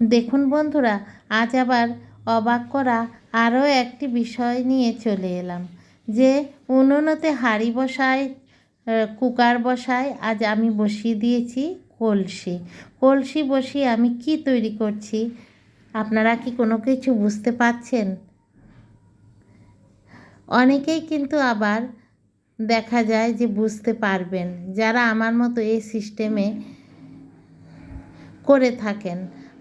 দেখুন বন্ধুরা, আজ আবার অবাক করা আরও একটি বিষয় নিয়ে চলে এলাম। যে উনুনতে হাঁড়ি বসায় কুকার বসায়, আজ আমি বসিয়ে দিয়েছি কলসি। কলসি বসিয়ে আমি কি তৈরি করছি, আপনারা কি কোনো কিছু বুঝতে পারছেন? অনেকেই কিন্তু আবার দেখা যায় যে বুঝতে পারবেন, যারা আমার মতো এই সিস্টেমে করে থাকেন।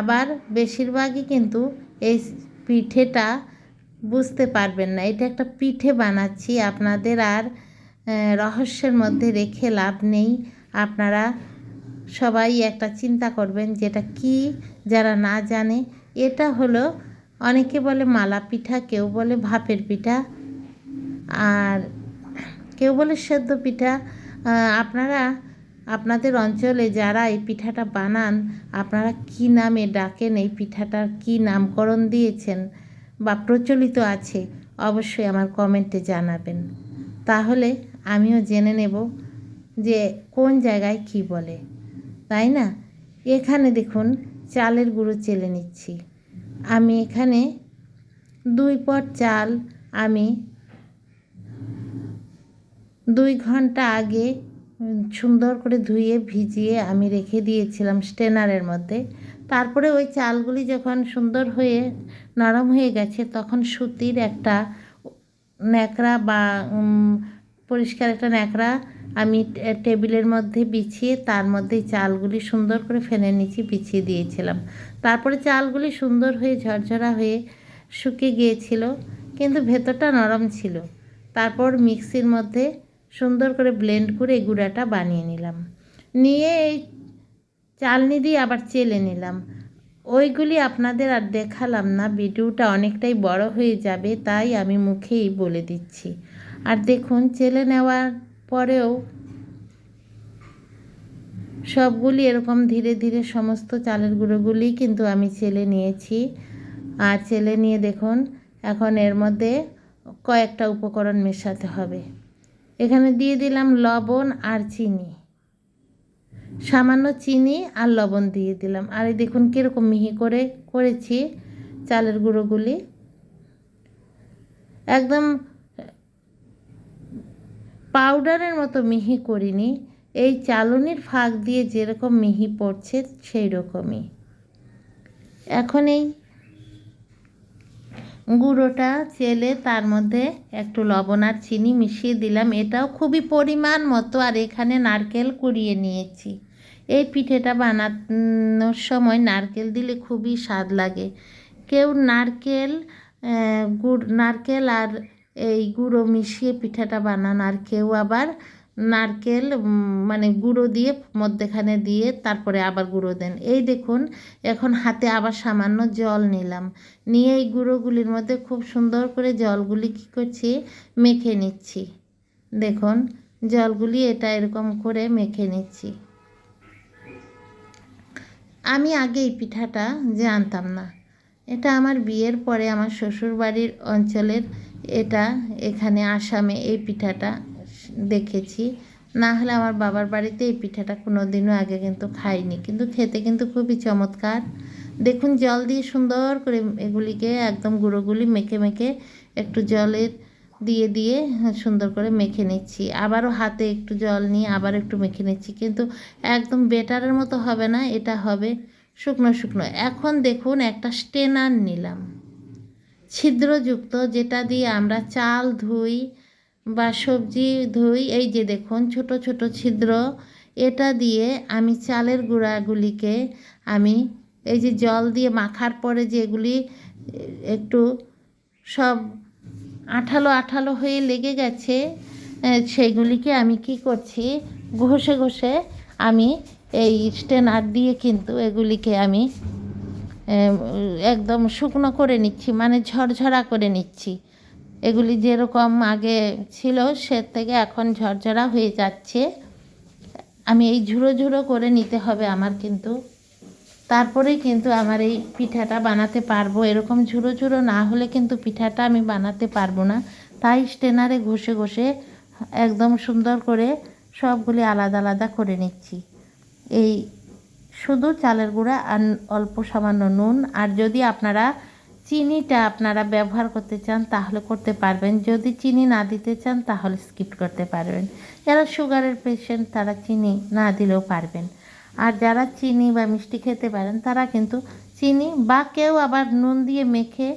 আবার বেশিরভাগই কিন্তু এই পিঠেটা বুঝতে পারবেন না। এটা একটা পিঠে বানাচ্ছি, আপনাদের আর রহস্যের মধ্যে রেখে লাভ নেই। আপনারা সবাই একটা চিন্তা করবেন যেটা কি, যারা না জানে। এটা হলো, অনেকে বলে মালা পিঠা, কেউ বলে ভাপের পিঠা, আর কেউ বলে সেদ্ধ পিঠা। আপনারা আপনাদের অঞ্চলে যারা এই পিঠাটা বানান, আপনারা কি নামে ডাকেন, এই পিঠাটার কি নামকরণ দিয়েছেন বা প্রচলিত আছে, অবশ্যই আমার কমেন্টে জানাবেন। তাহলে আমিও জেনে নেব যে কোন জায়গায় কি বলে, তাই না? এখানে দেখুন, চালের গুঁড়ো চেলে নিচ্ছি। আমি এখানে দুই পট চাল আমি দুই ঘণ্টা আগে সুন্দর করে ধুয়ে, ভিজিয়ে আমি রেখে দিয়েছিলাম স্টেনারের মধ্যে। তারপরে ওই চালগুলি যখন সুন্দর হয়ে, নরম হয়ে গেছে, তখন সুতির একটা ন্যাকড়া বা পরিষ্কার একটা ন্যাকড়া আমি টেবিলের মধ্যে বিছিয়ে, তার মধ্যে চালগুলি সুন্দর করে ফেলে নিচে বিছিয়ে দিয়েছিলাম। তারপরে চালগুলি সুন্দর হয়ে ঝরঝরা হয়ে শুকিয়ে গিয়েছিল, কিন্তু ভেতরটা নরম ছিল। তারপর মিক্সির মধ্যে সুন্দর করে ব্লেন্ড করে এই গুঁড়াটা বানিয়ে নিলাম। নিয়ে এই চালনি দিয়ে আবার চেলে নিলাম। ওইগুলি আপনাদের আর দেখালাম না, ভিডিওটা অনেকটাই বড় হয়ে যাবে, তাই আমি মুখেই বলে দিচ্ছি। আর দেখুন, চেলে নেওয়ার পরেও সবগুলি এরকম ধীরে ধীরে সমস্ত চালের গুঁড়োগুলি কিন্তু আমি চেলে নিয়েছি। আর চেলে নিয়ে দেখুন, এখন এর মধ্যে কয়েকটা উপকরণ মেশাতে হবে। এখানে দিয়ে দিলাম লবণ আর চিনি। সামান্য চিনি আর লবণ দিয়ে দিলাম। আর এই দেখুন কীরকম মিহি করে করেছি চালের গুঁড়োগুলি। একদম পাউডারের মতো মিহি করিনি। এই চালনির ফাঁক দিয়ে যেরকম মিহি পড়ছে সেই রকমই এখন এই গুঁড়োটা চেলে তার মধ্যে একটু লবণ আর চিনি মিশিয়ে দিলাম। এটাও খুবই পরিমাণ মতো আর এখানে নারকেল কুড়িয়ে নিয়েছি। এই পিঠেটা বানানোর সময় নারকেল দিলে খুবই স্বাদ লাগে। কেউ নারকেল গুড়, নারকেল আর এই গুঁড়ো মিশিয়ে পিঠাটা বানান আর কেউ আবার নারকেল মানে গুঁড়ো দিয়ে মধ্যেখানে দিয়ে তারপরে আবার গুঁড়ো দেন। এই দেখুন, এখন হাতে আবার সামান্য জল নিলাম। নিয়ে এই গুঁড়োগুলির মধ্যে খুব সুন্দর করে জলগুলি কী করছি? মেখে নিচ্ছি। দেখুন, জলগুলি এটা এরকম করে মেখে নিচ্ছি। আমি আগে এই পিঠাটা জানতাম না। এটা আমার বিয়ের পরে আমার শ্বশুরবাড়ির অঞ্চলের এটা এখানে আসামে এই পিঠাটা দেখেছি। না হলে আমার বাবার বাড়িতে এই পিঠাটা কোনো দিনও আগে কিন্তু খাইনি। কিন্তু খেতে কিন্তু খুবই চমৎকার। দেখুন, জল দিয়ে সুন্দর করে এগুলিকে একদম গুঁড়োগুলি মেখে মেখে একটু জলের দিয়ে দিয়ে সুন্দর করে মেখে নিচ্ছি। আবারও হাতে একটু জল নিয়ে আবার একটু মেখে নিচ্ছি। কিন্তু একদম বেটারের মতো হবে না, এটা হবে শুকনো শুকনো। এখন দেখুন, একটা স্টেনার নিলাম। ছিদ্রযুক্ত, যেটা দিয়ে আমরা চাল ধুই বা সবজি ধুই এই যে দেখুন ছোট ছোট ছিদ্র এটা দিয়ে আমি চালের গুঁড়াগুলিকে আমি এই যে জল দিয়ে মাখার পরে যেগুলি একটু সব আঠালো আঠালো হয়ে লেগে গেছে আহ, সেইগুলিকে আমি কি করছি ঘষে ঘষে আমি এই স্টেনার দিয়ে কিন্তু এগুলিকে আমি একদম শুকনো করে নিচ্ছি মানে ঝরঝরা করে নিচ্ছি। এগুলি যেরকম আগে ছিল, সে থেকে এখন ঝরঝরা হয়ে যাচ্ছে। আমি এই ঝুড়ো ঝুড়ো করে নিতে হবে আমার কিন্তু। তারপরেই কিন্তু আমার এই পিঠাটা বানাতে পারব। এরকম ঝুড়ো ঝুড়ো না হলে কিন্তু পিঠাটা আমি বানাতে পারব না। তাই স্টেনারে ঘষে ঘষে একদম সুন্দর করে সবগুলি আলাদা আলাদা করে নিচ্ছি। এই শুধু চালের গুঁড়া আর অল্প সামান্য নুন। আর যদি আপনারা চিনিটা আপনারা ব্যবহার করতে চান, তাহলে করতে পারবেন। যদি চিনি না দিতে চান, তাহলে স্কিপ করতে পারবেন। যারা সুগারের পেশেন্ট তারা চিনি না দিলেও পারবেন। আর যারা চিনি বা মিষ্টি খেতে পারেন, তারা কিন্তু চিনি বা কেউ আবার নুন দিয়ে মেখে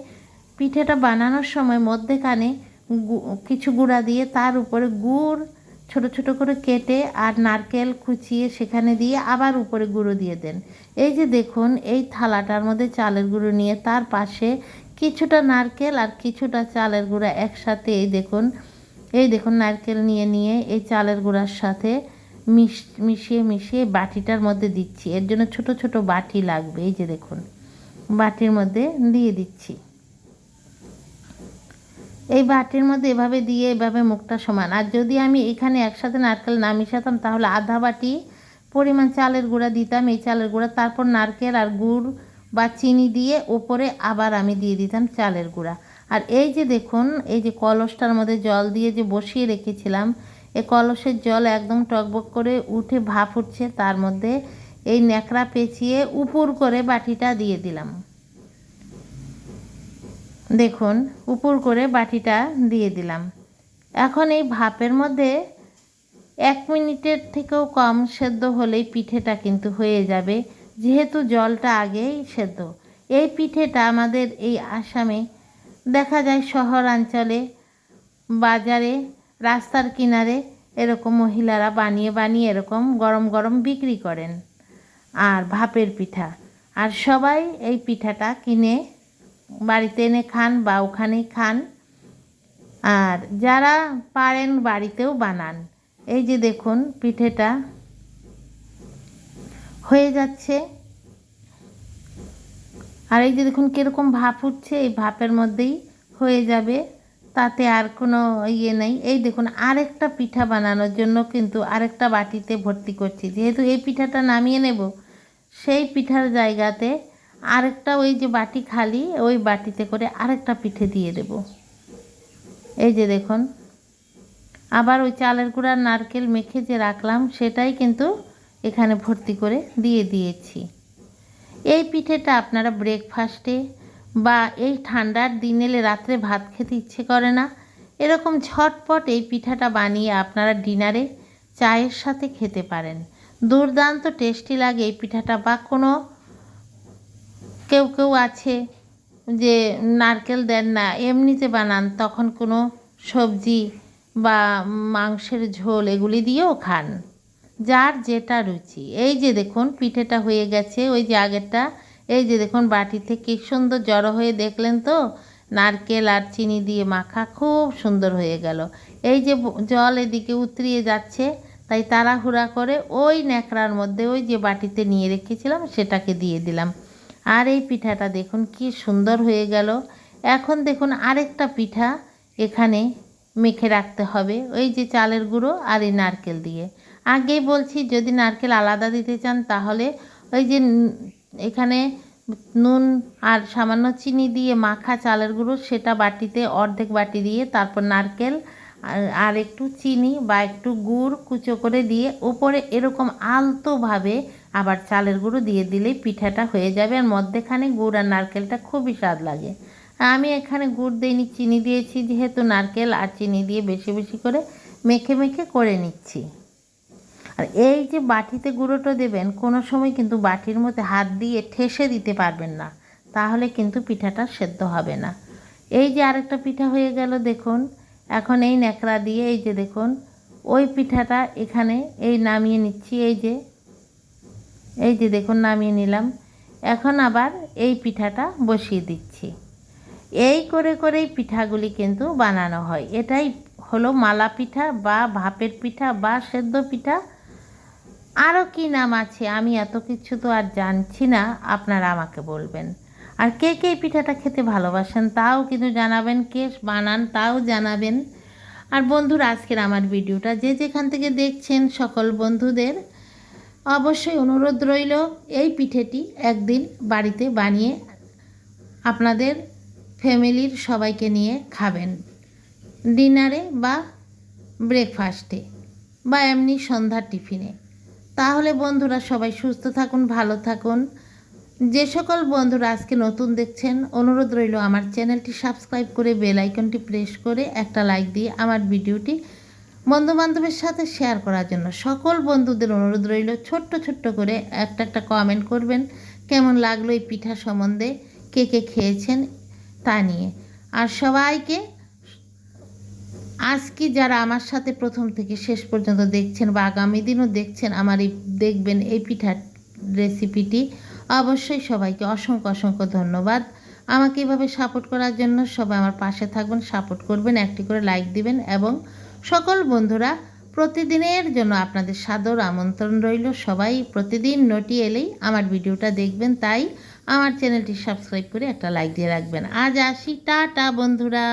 পিঠেটা বানানোর সময় মধ্যেখানে কিছু গুঁড়া দিয়ে তার উপরে গুড় ছোট ছোট করে কেটে আর নারকেল কুচিয়ে সেখানে দিয়ে আবার উপরে গুঁড়ো দিয়ে দেন। এই যে দেখুন, এই থালাটার মধ্যে চালের গুঁড়ো নিয়ে তার পাশে কিছুটা নারকেল আর কিছুটা চালের গুঁড়া একসাথে, এই দেখুন এই দেখুন নারকেল নিয়ে নিয়ে এই চালের গুঁড়ার সাথে মিশ, মিশিয়ে মিশিয়ে বাটিটার মধ্যে দিচ্ছি। এর জন্য ছোট ছোট বাটি লাগবে, এই যে দেখুন, বাটির মধ্যে দিয়ে দিচ্ছি। এই বাটির মধ্যে এভাবে দিয়ে এভাবে মুখটা সমান। আর যদি আমি এখানে একসাথে নারকেল না মিশাতাম, তাহলে আধা বাটি পরিমাণ চালের গুঁড়া দিতাম। এই চালের গুঁড়া, তারপর নারকেল আর গুড় বা চিনি দিয়ে ওপরে আবার আমি দিয়ে দিতাম চালের গুঁড়া। আর এই যে দেখুন, এই যে কলসটার মধ্যে জল দিয়ে যে বসিয়ে রেখেছিলাম এই কলসের জল একদম টকবক করে উঠে ভাপ উঠছে। তার মধ্যে এই ন্যাকড়া পেঁচিয়ে উপর করে বাটিটা দিয়ে দিলাম। দেখুন, উপর করে বাটিটা দিয়ে দিলাম। এখন এই ভাপের মধ্যে এক মিনিটের থেকেও কম সেদ্ধ হলেই পিঠেটা কিন্তু হয়ে যাবে, যেহেতু জলটা আগেই সেদ্ধ। এই পিঠেটা আমাদের এই আসামে, দেখা যায় শহরাঞ্চলে, বাজারে, রাস্তার কিনারে এরকম মহিলারা বানিয়ে বানিয়ে এরকম গরম গরম বিক্রি করেন, আর ভাপের পিঠা। আর সবাই এই পিঠাটা কিনে বাড়িতে এনে খান বা ওখানেই খান। আর যারা পারেন বাড়িতেও বানান। এই যে দেখুন পিঠেটা হয়ে যাচ্ছে। আর এই যে দেখুন কীরকম ভাপ উঠছে এই ভাপের মধ্যেই হয়ে যাবে। তাতে আর কোনো ইয়ে নেই। এই দেখুন আরেকটা পিঠা বানানোর জন্য কিন্তু আরেকটা বাটিতে ভর্তি করছি। যেহেতু এই পিঠাটা নামিয়ে নেব, সেই পিঠার জায়গাতে আরেকটা ওই যে বাটি খালি, ওই বাটিতে করে আরেকটা পিঠে দিয়ে দেব। এই যে দেখুন, আবার ওই চালের গুঁড়ার নারকেল মেখে যে রাখলাম, সেটাই কিন্তু এখানে ভর্তি করে দিয়ে দিয়েছি। এই পিঠেটা আপনারা ব্রেকফাস্টে বা এই ঠান্ডার দিন এলে রাত্রে ভাত খেতে ইচ্ছে করে না, এরকম ঝটপট এই পিঠাটা বানিয়ে আপনারা ডিনারে চায়ের সাথে খেতে পারেন। দুর্দান্ত টেস্টি লাগে এই পিঠাটা বা কোনো কেউ কেউ আছে যে নারকেল দেন না, এমনিতে বানান, তখন কোনো সবজি বা মাংসের ঝোল এগুলি দিয়েও খান। যার যেটা রুচি। এই যে দেখুন, পিঠেটা হয়ে গেছে, ওই যে আগেরটা, এই যে দেখুন, বাটিতে কি সুন্দর জড়ো হয়ে দেখলেন তো? নারকেল আর চিনি দিয়ে মাখা খুব সুন্দর হয়ে গেল। এই যে জল এদিকে উতরিয়ে যাচ্ছে, তাই তাড়াহুড়া করে ওই ন্যাকড়ার মধ্যে ওই যে বাটিতে নিয়ে রেখেছিলাম, সেটাকে দিয়ে দিলাম। আর এই পিঠাটা দেখুন কি সুন্দর হয়ে গেল। এখন দেখুন আরেকটা পিঠা এখানে মেখে রাখতে হবে, ওই যে চালের গুঁড়ো আর এই নারকেল দিয়ে। আগেই বলছি, যদি নারকেল আলাদা দিতে চান তাহলে ওই যে এখানে নুন আর সামান্য চিনি দিয়ে মাখা চালের গুঁড়ো, সেটা বাটিতে অর্ধেক বাটি দিয়ে তারপর নারকেল আর- একটু চিনি বা একটু গুড় কুচো করে দিয়ে, ওপরে এরকম আলতোভাবে আবার চালের গুঁড়ো দিয়ে দিলেই পিঠাটা হয়ে যাবে আর মধ্যেখানে গুড় আর নারকেলটা খুবই স্বাদ লাগে। আমি এখানে গুড় দিইনি, চিনি দিয়েছি যেহেতু নারকেল আর চিনি দিয়ে বেশি বেশি করে মেখে মেখে করে নিচ্ছি। আর এই যে বাটিতে গুঁড়োটা দেবেন, কোনো সময় কিন্তু বাটির মধ্যে হাত দিয়ে ঠেসে দিতে পারবেন না, তাহলে কিন্তু পিঠাটা সেদ্ধ হবে না। এই যে আরেকটা পিঠা হয়ে গেল, দেখুন, এখন এই ন্যাকড়া দিয়ে এই যে দেখুন, ওই পিঠাটা এখানে এই নামিয়ে নিচ্ছি, এই যে এই যে দেখুন, নামিয়ে নিলাম। এখন আবার এই পিঠাটা বসিয়ে দিচ্ছি। এই করে করেই পিঠাগুলি কিন্তু বানানো হয়। এটাই হলো মালা পিঠা বা ভাপের পিঠা বা সেদ্ধ পিঠা। আরও কী নাম আছে আমি এত কিছু তো আর জানছি না, আপনারা আমাকে বলবেন। আর কে কে পিঠাটা খেতে ভালোবাসেন তাও কিন্তু জানাবেন, কে বানান তাও জানাবেন। আর বন্ধুরা, আজকের আমার ভিডিওটা যে যেখান থেকে দেখছেন সকল বন্ধুদের অবশ্যই অনুরোধ রইল, এই পিঠেটি একদিন বাড়িতে বানিয়ে আপনাদের ফ্যামিলির সবাইকে নিয়ে খাবেন। ডিনারে বা ব্রেকফাস্টে বা এমনি সন্ধ্যার টিফিনে। তাহলে বন্ধুরা সবাই সুস্থ থাকুন, ভালো থাকুন। যে সকল বন্ধুরা আজকে নতুন দেখছেন, অনুরোধ রইল আমার চ্যানেলটি সাবস্ক্রাইব করে বেল আইকনটি প্রেস করে একটা লাইক দিয়ে আমার ভিডিওটি বন্ধু বান্ধবের সাথে শেয়ার করার জন্য সকল বন্ধুদের অনুরোধ রইল, ছোট্ট ছোট্ট করে একটা একটা কমেন্ট করবেন, কেমন লাগল এই পিঠা সম্বন্ধে, কে কে খেয়েছেন তা নিয়ে। আর সবাইকে আজকে যারা আমার সাথে প্রথম থেকে শেষ পর্যন্ত দেখছেন বা আগামী দিনও দেখছেন আমার এই, দেখবেন এই পিঠার রেসিপিটি অবশ্যই সবাইকে অসংখ্য অসংখ্য ধন্যবাদ। আমাকে এভাবে সাপোর্ট করার জন্য সবাই আমার পাশে থাকবেন সাপোর্ট করবেন, একটি করে লাইক দিবেন এবং সকল বন্ধুরা, প্রতিদিনের জন্য আপনাদের সাদর আমন্ত্রণ রইল। সবাই প্রতিদিন নটি এলেই আমার ভিডিওটা দেখবেন, তাই আমার চ্যানেলটি সাবস্ক্রাইব করে একটা লাইক দিয়ে রাখবেন। আজ আসি, টাটা বন্ধুরা।